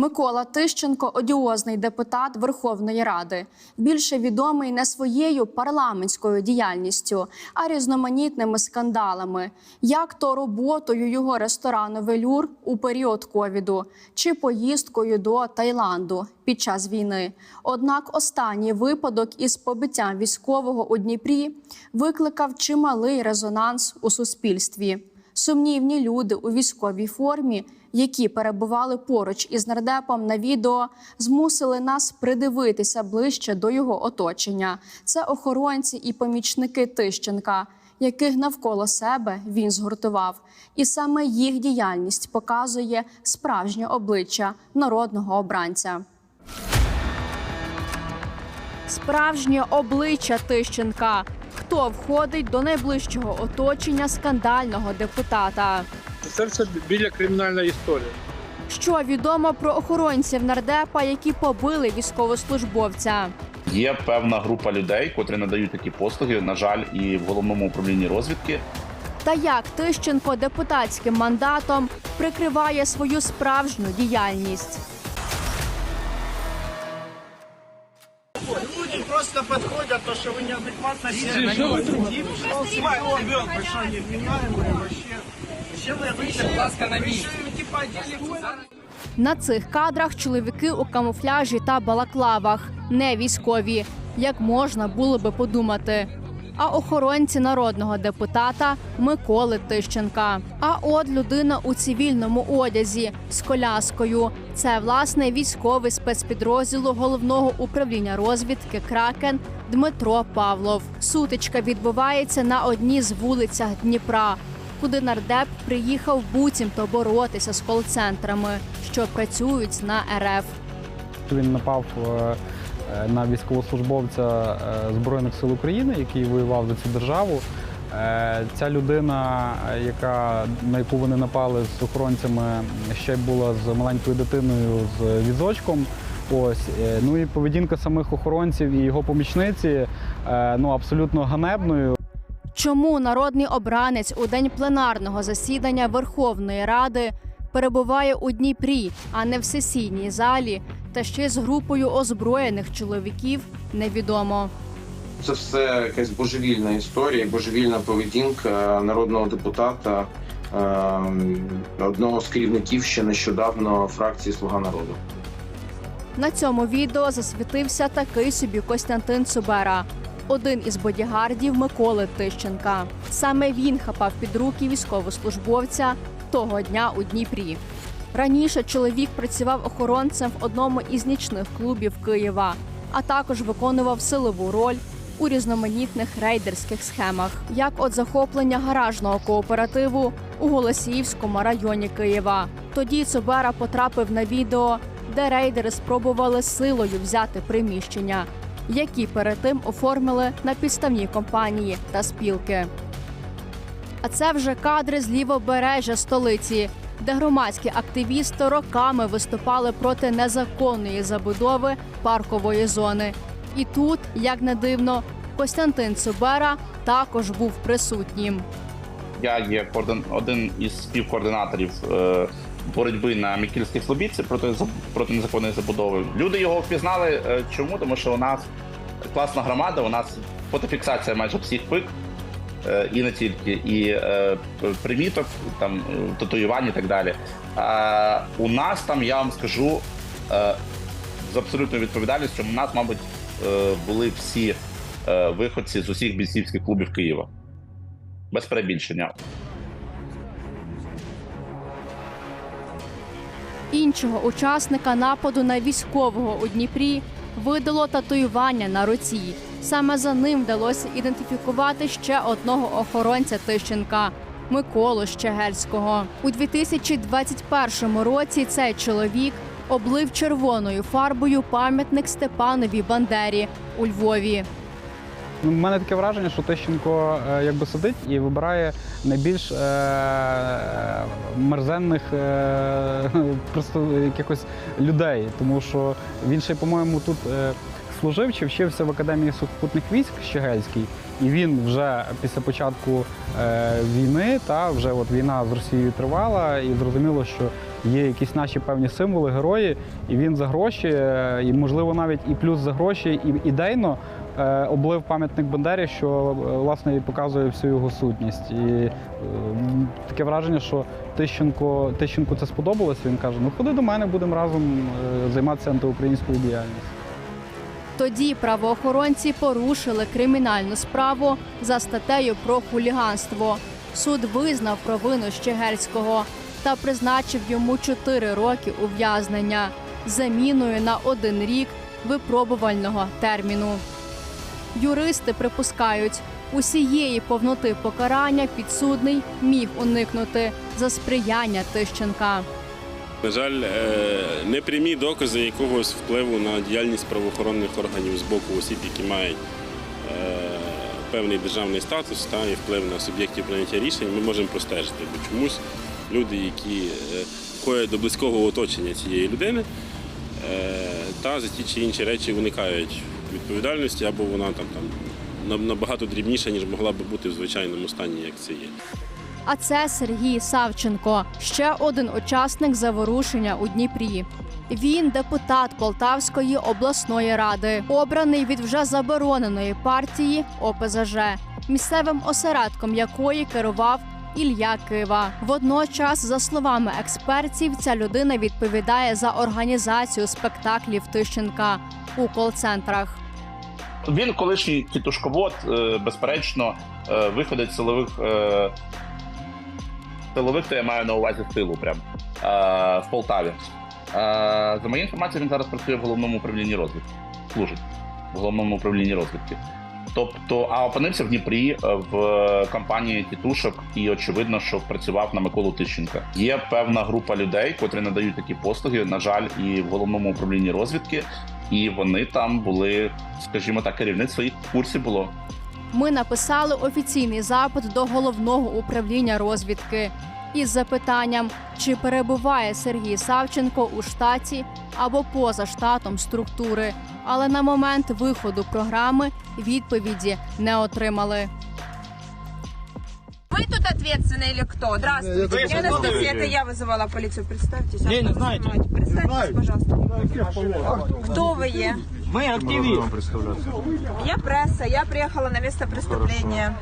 Микола Тищенко одіозний депутат Верховної Ради, більше відомий не своєю парламентською діяльністю, а різноманітними скандалами, як то роботою його ресторану Велюр у період ковіду чи поїздкою до Таїланду під час війни. Однак останній випадок із побиттям військового у Дніпрі викликав чималий резонанс у суспільстві. Сумнівні люди у військовій формі, які перебували поруч із нардепом на відео, змусили нас придивитися ближче до його оточення. Це охоронці і помічники Тищенка, яких навколо себе він згуртував. І саме їх діяльність показує справжнє обличчя народного обранця. Справжнє обличчя Тищенка. Хто входить до найближчого оточення скандального депутата? Це все біля кримінальної історії. Що відомо про охоронців нардепа, які побили військовослужбовця? Є певна група людей, котрі надають такі послуги, на жаль, і в головному управлінні розвідки. Та як Тищенко депутатським мандатом прикриває свою справжню діяльність? Люди просто подходят, то, что вы неадекватно себя ведете. Ребенок большой невменяемый вообще. Зачем вы это Будь ласка, на місці. Типа отдельный На цих кадрах чоловіки у камуфляжі та балаклавах, не військові, як можна було би подумати. А охоронці народного депутата Миколи Тищенка. А от людина у цивільному одязі з коляскою. Це власне військовий спецпідрозділу головного управління розвідки Кракен Дмитро Павлов. Сутичка відбувається на одній з вулицях Дніпра, куди нардеп приїхав буцімто боротися з кол-центрами, що працюють на РФ. Він напав е, е, на військовослужбовця е, Збройних сил України, який воював за цю державу. Ця людина, яка, на яку вони напали з охоронцями, ще була з маленькою дитиною з візочком. Ось ну і поведінка самих охоронців і його помічниці ну абсолютно ганебною. Чому народний обранець у день пленарного засідання Верховної Ради перебуває у Дніпрі, а не в сесійній залі, та ще з групою озброєних чоловіків, невідомо. Це все якась божевільна історія, божевільна поведінка народного депутата, е, одного з керівників ще нещодавно фракції Слуга народу. На цьому відео засвітився такий собі Костянтин Цубера, один із бодігардів Миколи Тищенка. Саме він хапав під руки військовослужбовця того дня у Дніпрі. Раніше чоловік працював охоронцем в одному із нічних клубів Києва, а також виконував силову роль у різноманітних рейдерських схемах, як от захоплення гаражного кооперативу у Голосіївському районі Києва. Тоді Цубера потрапив на відео, де рейдери спробували силою взяти приміщення, які перед тим оформили на підставні компанії та спілки. А це вже кадри з лівобережжя столиці, де громадські активісти роками виступали проти незаконної забудови паркової зони. І тут, як не дивно, Костянтин Цубера також був присутнім. Я є один із співкоординаторів е, боротьби на Мікільській Слобідці проти проти незаконної забудови. Люди його впізнали. е, Чому? Тому що у нас класна громада, у нас фотофіксація майже всіх пик. е, І не тільки, і е, приміток, там татуювань і так далі. А у нас там, я вам скажу з абсолютною відповідальністю, у нас, мабуть, були всі виходці з усіх бійцівських клубів Києва. Без перебільшення. Іншого учасника нападу на військового у Дніпрі видало татуювання на руці. Саме за ним вдалося ідентифікувати ще одного охоронця Тищенка Миколу Щегельського. У 2021 році цей чоловік облив червоною фарбою пам'ятник Степанові Бандері у Львові. Ну, У мене таке враження, що Тищенко е, якби сидить і вибирає найбільш е, мерзенних е, просто якихось людей, тому що він ще, по-моєму, тут е, служив чи вчився в академії сухопутних військ Щегельській, і він вже після початку е, війни, та вже от війна з Росією тривала, і зрозуміло, що є якісь наші певні символи, герої, і він за гроші, е, і можливо навіть і плюс за гроші, і ідейно облив пам'ятник Бандері, що е, власне і показує всю його сутність. І е, таке враження, що Тищенко, Тищенку це сподобалося. Він каже: ну ходи до мене, будемо разом е, займатися антиукраїнською діяльністю. Тоді правоохоронці порушили кримінальну справу за статтею про хуліганство. Суд визнав провину Щегельського та призначив йому 4 роки ув'язнення заміною на один рік випробувального терміну. Юристи припускають, усієї повноти покарання підсудний міг уникнути за сприяння Тищенка. На жаль, е, непрямі докази якогось впливу на діяльність правоохоронних органів з боку осіб, які мають е, певний державний статус та і вплив на суб'єктів прийняття рішень, ми можемо простежити. Бо чомусь люди, які е, входять до близького оточення цієї людини, та за ті чи інші речі уникають відповідальності, або вона там, там на- набагато дрібніша, ніж могла би бути в звичайному стані, як це є. А це Сергій Савченко, ще один учасник заворушення у Дніпрі. Він депутат Полтавської обласної ради, обраний від вже забороненої партії ОПЗЖ, місцевим осередком якої керував Ілля Кива. Водночас, за словами експертів, ця людина відповідає за організацію спектаклів Тищенка у кол-центрах. Він колишній тітушковод, е, безперечно, е, виходить силових. е, Силових, то я маю на увазі силу прям в Полтаві. За моєю інформацією, він зараз працює в головному управлінні розвідки. Служить в головному управлінні розвідки. Тобто, а опинився в Дніпрі в компанії тітушок, і очевидно, що працював на Миколу Тищенка. Є певна група людей, котрі надають такі послуги, на жаль, і в головному управлінні розвідки, і вони там були, скажімо так, керівництво в курсі було. Ми написали офіційний запит до головного управління розвідки із запитанням, чи перебуває Сергій Савченко у штаті або поза штатом структури. Але на момент виходу програми відповіді не отримали Вы тут ответственный или кто? Здравствуйте. Нет, это я посмотрите. Анастасия, это я вызывала полицию. Представьтесь. Не, не Автор знаете. снимаете. Представьтесь, пожалуйста. Кто вы е? Мы активисты. Я пресса. Я приехала на место преступления.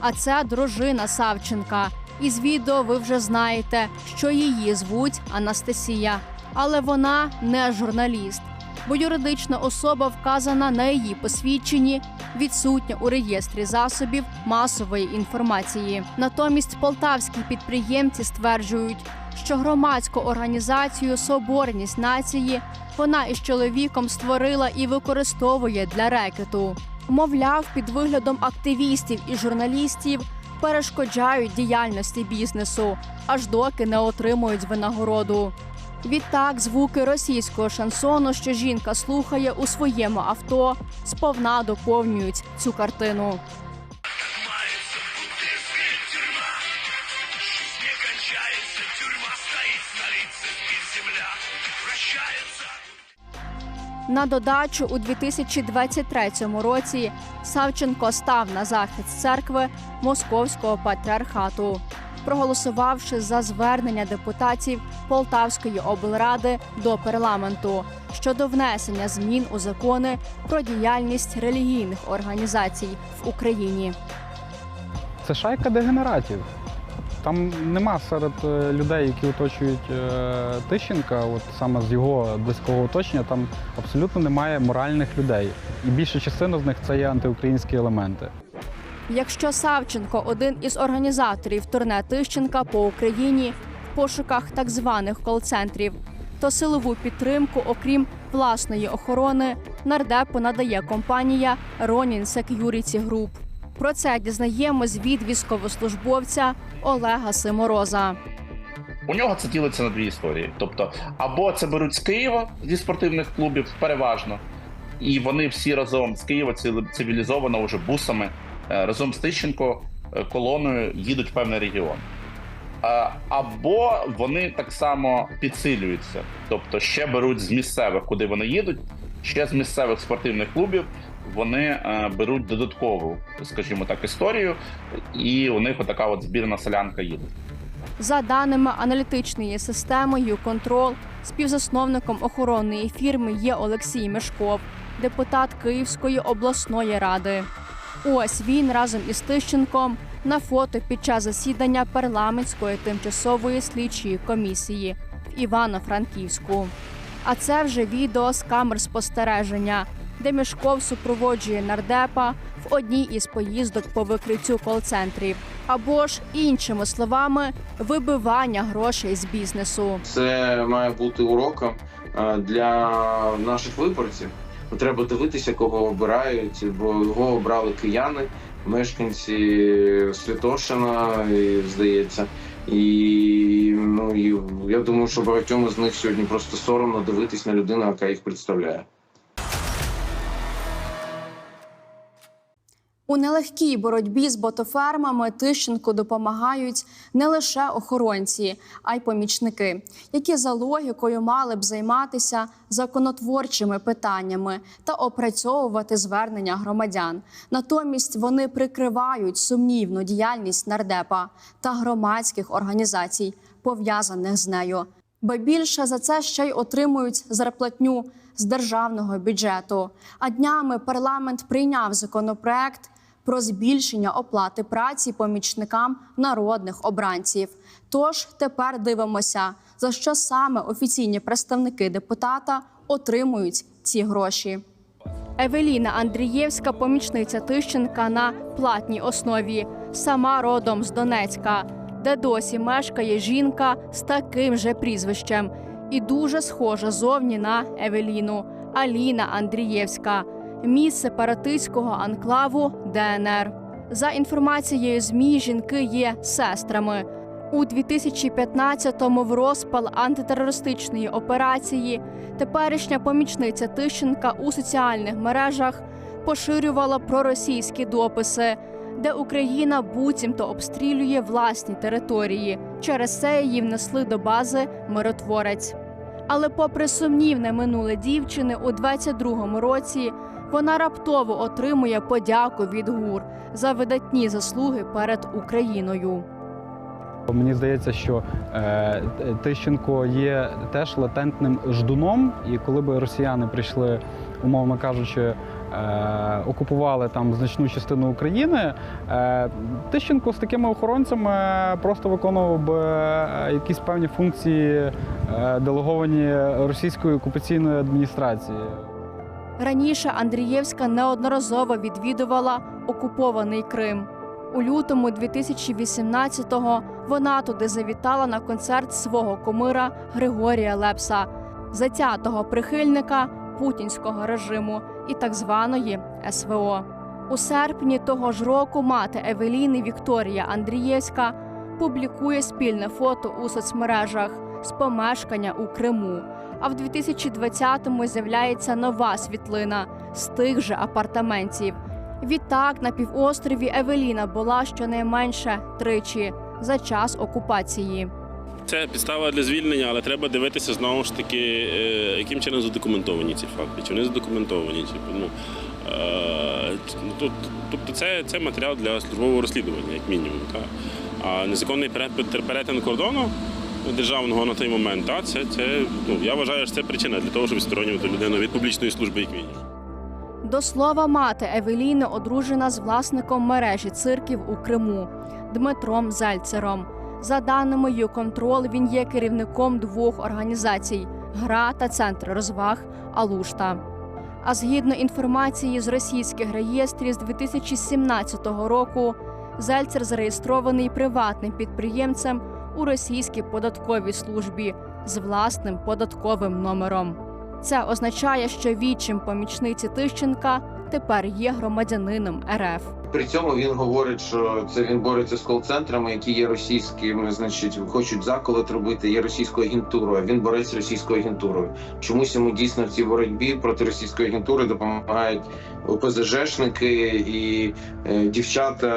А це дружина Савченка. Із відео ви вже знаєте, що її звуть Анастасія, але вона не журналіст, бо юридична особа вказана на її посвідченні, відсутня у реєстрі засобів масової інформації. Натомість полтавські підприємці стверджують, що громадську організацію Соборність нації вона із чоловіком створила і використовує для рекету. Мовляв, під виглядом активістів і журналістів перешкоджають діяльності бізнесу, аж доки не отримують винагороду. Відтак, звуки російського шансону, що жінка слухає у своєму авто, сповна доповнюють цю картину. На додачу у 2023 році Савченко став на захист церкви Московського патріархату, проголосувавши за звернення депутатів Полтавської облради до парламенту щодо внесення змін у закони про діяльність релігійних організацій в Україні. Це шайка дегенератів. Там нема серед е, людей, які оточують е, Тищенка, от саме з його близького оточення, там абсолютно немає моральних людей. І більша частина з них це є антиукраїнські елементи. Якщо Савченко один із організаторів турне Тищенка по Україні в пошуках так званих кол-центрів, то силову підтримку, окрім власної охорони, нардепу надає компанія Ronin Security Group. Про це дізнаємось від військовослужбовця Олега Симороза. У нього це ділиться на дві історії. Тобто, або це беруть з Києва зі спортивних клубів, переважно, і вони всі разом з Києва циві- цивілізовано вже бусами разом з Тищенко е, колоною їдуть в певний регіон. Е, Або вони так само підсилюються, тобто ще беруть з місцевих, куди вони їдуть, ще з місцевих спортивних клубів вони е, беруть додаткову, скажімо так, історію, і у них отака от збірна селянка їде. За даними аналітичної системи «Юконтрол», співзасновником охоронної фірми є Олексій Мешков, депутат Київської обласної ради. Ось він разом із Тищенком на фото під час засідання парламентської тимчасової слідчої комісії в Івано-Франківську. А це вже відео з камер спостереження, де Мішков супроводжує нардепа в одній із поїздок по викриттю кол-центрів, або ж іншими словами, вибивання грошей з бізнесу. Це має бути уроком е, для наших виборців. Треба дивитися, кого обирають, бо його обрали кияни, мешканці Святошина, здається. І ну і я думаю, що багатьом з них сьогодні просто соромно дивитись на людину, яка їх представляє. У нелегкій боротьбі з ботофермами Тищенку допомагають не лише охоронці, а й помічники, які за логікою мали б займатися законотворчими питаннями та опрацьовувати звернення громадян. Натомість вони прикривають сумнівну діяльність нардепа та громадських організацій, пов'язаних з нею. Ба більше за це ще й отримують зарплатню з державного бюджету. А днями парламент прийняв законопроект про збільшення оплати праці помічникам народних обранців. Тож тепер дивимося, за що саме офіційні представники депутата отримують ці гроші. Евеліна Андрієвська, помічниця Тищенка на платній основі, сама родом з Донецька, де досі мешкає жінка з таким же прізвищем і дуже схожа зовні на Евеліну Аліна Андрієвська, міс сепаратистського анклаву ДНР. За інформацією ЗМІ, жінки є сестрами. У 2015-му в розпал антитерористичної операції теперішня помічниця Тищенка у соціальних мережах поширювала проросійські дописи, де Україна буцімто обстрілює власні території. Через це її внесли до бази миротворець. Але, попри сумнівне минуле дівчини, у 22-му році вона раптово отримує подяку від ГУР за видатні заслуги перед Україною. Мені здається, що е, Тищенко є теж латентним ждуном, і коли б росіяни прийшли, умовно кажучи, е, окупували там значну частину України, е, Тищенко з такими охоронцями просто виконував би е, якісь певні функції, е, делеговані російською окупаційною адміністрацією. Раніше Андрієвська неодноразово відвідувала окупований Крим. У лютому 2018-го вона туди завітала на концерт свого кумира Григорія Лепса, затятого прихильника путінського режиму і так званої СВО. У серпні того ж року мати Евеліни Вікторія Андрієвська публікує спільне фото у соцмережах з помешкання у Криму. А в 2020-му з'являється нова світлина з тих же апартаментів. Відтак на півострові Евеліна була щонайменше тричі за час окупації. Це підстава для звільнення, але треба дивитися знову ж таки, е, яким чином задокументовані ці факти, чи вони задокументовані, чи ну. е, ну, Тобто це, це матеріал для службового розслідування, як мінімум. Та. А незаконний перет- перетин кордону державного на той момент, та, це, це, ну, я вважаю, що це причина для того, щоб відсторонювати людину від публічної служби, як мінімум. До слова, мати Евеліни одружена з власником мережі цирків у Криму Дмитром Зельцером. За даними «Юконтрол», він є керівником двох організацій Гра та Центр розваг Алушта. А згідно інформації з російських реєстрів з 2017 року, Зельцер зареєстрований приватним підприємцем у російській податковій службі з власним податковим номером. Це означає, що відчим помічниці Тищенка тепер є громадянином РФ. При цьому він говорить, що це він бореться з кол-центрами, які є російськими, значить, хочуть заколот робити, є російською агентурою. а Він бореться з російською агентурою. Чомусь йому дійсно в цій боротьбі проти російської агентури допомагають ОПЗЖшники і е, дівчата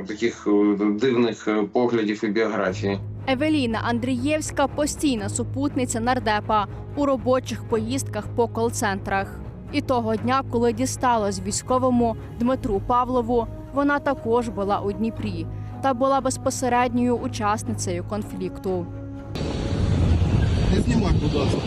е, таких е, дивних поглядів і біографії. Евеліна Андрієвська постійна супутниця нардепа у робочих поїздках по кол-центрах. І того дня, коли дісталось військовому Дмитру Павлову, вона також була у Дніпрі та була безпосередньою учасницею конфлікту. Не знімай, будь ласка.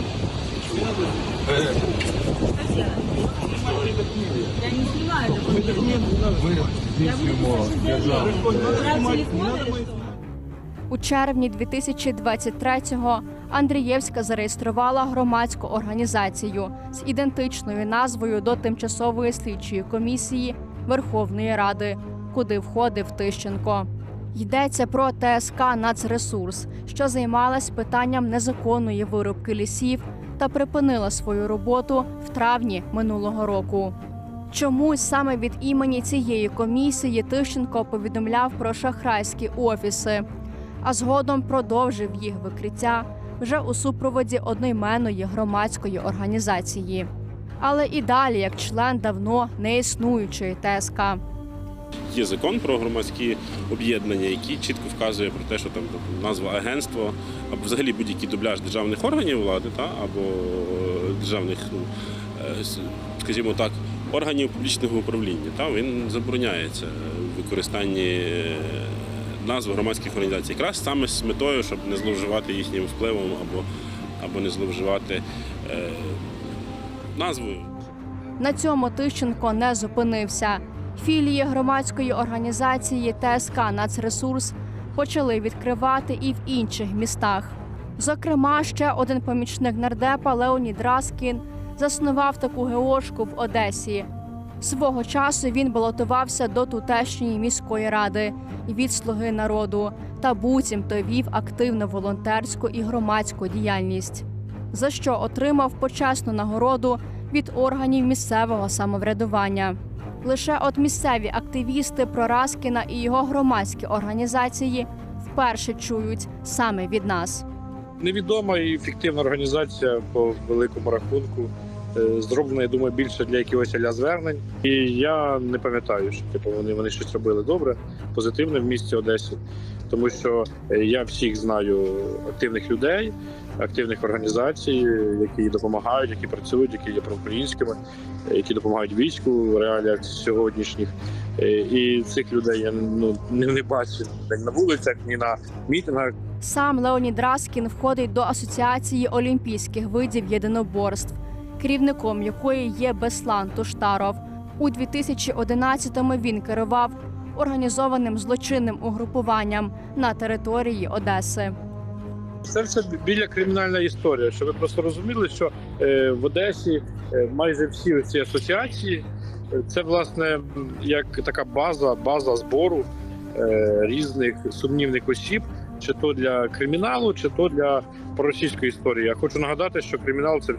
У червні 2023-го Андрієвська зареєструвала громадську організацію з ідентичною назвою до тимчасової слідчої комісії Верховної Ради, куди входив Тищенко. Йдеться про ТСК «Нацресурс», що займалась питанням незаконної вирубки лісів та припинила свою роботу в травні минулого року. Чомусь саме від імені цієї комісії Тищенко повідомляв про шахрайські офіси, а згодом продовжив їх викриття вже у супроводі одноіменної громадської організації. Але і далі як член давно неіснуючої ТСК. Є закон про громадські об'єднання, який чітко вказує про те, що там назва агентство або взагалі будь-який дубляж державних органів влади, та або е, державних, ну е, скажімо так, органів публічного управління. Та він забороняється в використанні е, назв громадських організацій, якраз саме з метою, щоб не зловживати їхнім впливом або, або не зловживати е, назвою. На цьому Тищенко не зупинився. Філії громадської організації ТСК «Нацресурс» почали відкривати і в інших містах. Зокрема, ще один помічник нардепа Леонід Раскін заснував таку геошку в Одесі. Свого часу він балотувався до тутешньої міської ради від слуги народу та буцімто вів активну волонтерську і громадську діяльність, за що отримав почесну нагороду від органів місцевого самоврядування. Лише от місцеві активісти про Раскіна і його громадські організації вперше чують саме від нас. Невідома і фіктивна організація по великому рахунку. Е, Зроблена, я думаю, більше для якихось аля звернень. І я не пам'ятаю, що типу вони, вони щось робили добре, позитивне в місті Одесі. Тому що е, я всіх знаю активних людей, активних організацій, які допомагають, які працюють, які є проукраїнськими, які допомагають війську в реаліях сьогоднішніх. Е, І цих людей я ну не, не бачу ні на вулицях, ні на мітингах. Сам Леонід Раскін входить до Асоціації олімпійських видів єдиноборств, керівником якої є Беслан Туштаров. У 2011-му він керував організованим злочинним угрупуванням на території Одеси. Це все біля кримінальна історія. Щоб ви просто розуміли, що е, в Одесі е, майже всі ці асоціації е, це власне як така база, база збору різних сумнівних осіб, чи то для криміналу, чи то для проросійської історії. Я хочу нагадати, що кримінал це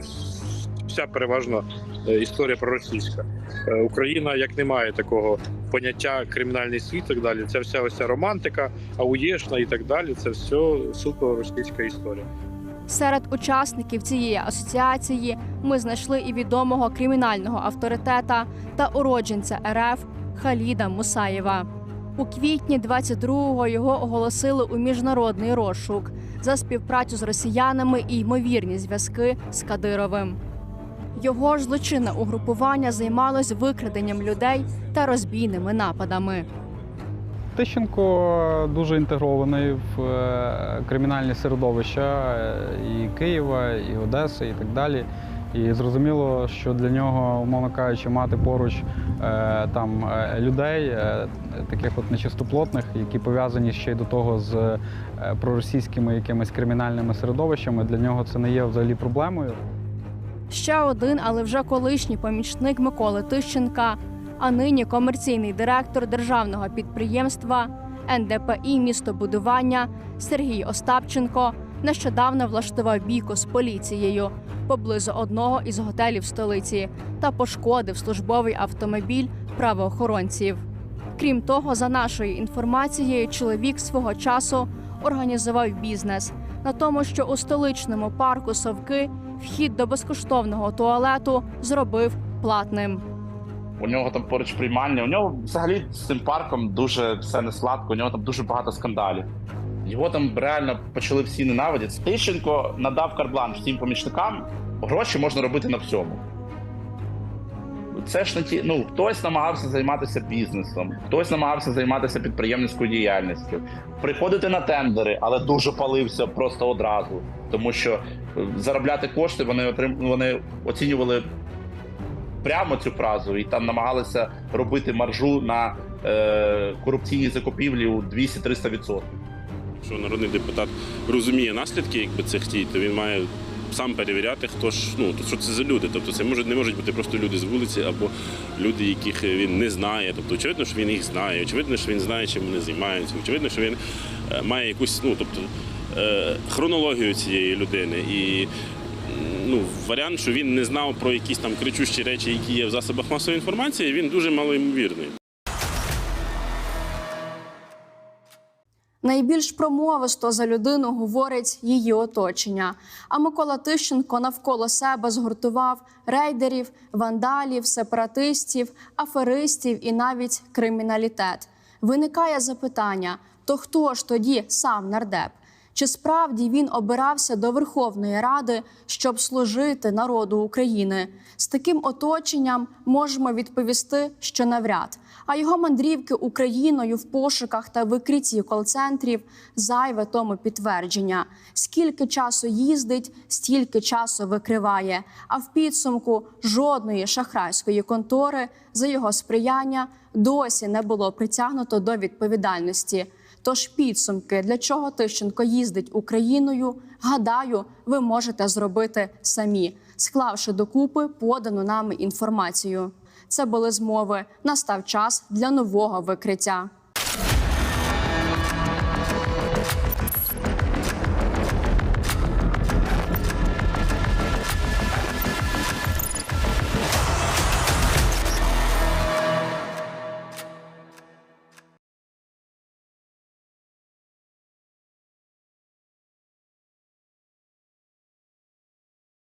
вся переважно е, історія проросійська. Е, Україна як не має такого поняття кримінальний світ, і так далі. Це вся ось ця романтика, ауєшна і так далі. Це все суто російська історія. Серед учасників цієї асоціації ми знайшли і відомого кримінального авторитета та уродженця РФ Халіда Мусаєва. У квітні 22-го його оголосили у міжнародний розшук за співпрацю з росіянами і ймовірні зв'язки з Кадировим. Його ж злочинне угрупування займалось викраденням людей та розбійними нападами. Тищенко дуже інтегрований в е, кримінальні середовища е, і Києва, і Одеси, і так далі. І зрозуміло, що для нього, умовно кажучи, мати поруч е, там людей, таких от нечистоплотних, які пов'язані ще й до того з проросійськими якимись кримінальними середовищами, для нього це не є взагалі проблемою. Ще один, але вже колишній помічник Миколи Тищенка, а нині комерційний директор державного підприємства НДПІ містобудування Сергій Остапченко нещодавно влаштував бійку з поліцією, поблизу одного із готелів столиці та пошкодив службовий автомобіль правоохоронців. Крім того, за нашою інформацією, чоловік свого часу організував бізнес на тому, що у столичному парку Совки вхід до безкоштовного туалету зробив платним. У нього там поруч приймальня. У нього взагалі з цим парком дуже все не сладко. У нього там дуже багато скандалів. Його там реально почали всі ненавидіти. Тищенко надав карбланш всім помічникам. Гроші можна робити на всьому. Це ж не ті. Ну хтось намагався займатися бізнесом, хтось намагався займатися підприємницькою діяльністю, приходити на тендери, але дуже палився просто одразу, тому що е, заробляти кошти вони отрим... вони оцінювали прямо цю фразу і там намагалися робити маржу на е, корупційні закупівлі у 200-300%. Якщо народний депутат розуміє наслідки якби, цих дій, то він має сам перевіряти, хто ж ну що це за люди. Тобто це можуть не можуть бути просто люди з вулиці або люди, яких він не знає. Тобто, очевидно, що він їх знає, очевидно, що він знає, чим вони займаються, очевидно, що він е, має якусь ну тобто е, хронологію цієї людини і. Ну, варіант, що він не знав про якісь там кричущі речі, які є в засобах масової інформації, він дуже малоймовірний. Найбільш промовисто за людину говорить її оточення. А Микола Тищенко навколо себе згуртував рейдерів, вандалів, сепаратистів, аферистів і навіть криміналітет. Виникає запитання: то хто ж тоді сам нардеп? Чи справді він обирався до Верховної Ради, щоб служити народу України? З таким оточенням можемо відповісти, що навряд. А його мандрівки Україною в пошуках та викритті кол-центрів зайве тому підтвердження. Скільки часу їздить, стільки часу викриває. А в підсумку жодної шахрайської контори за його сприяння досі не було притягнуто до відповідальності. Тож підсумки, для чого Тищенко їздить Україною, гадаю, ви можете зробити самі, склавши докупи подану нами інформацію. Це були змови. Настав час для нового викриття.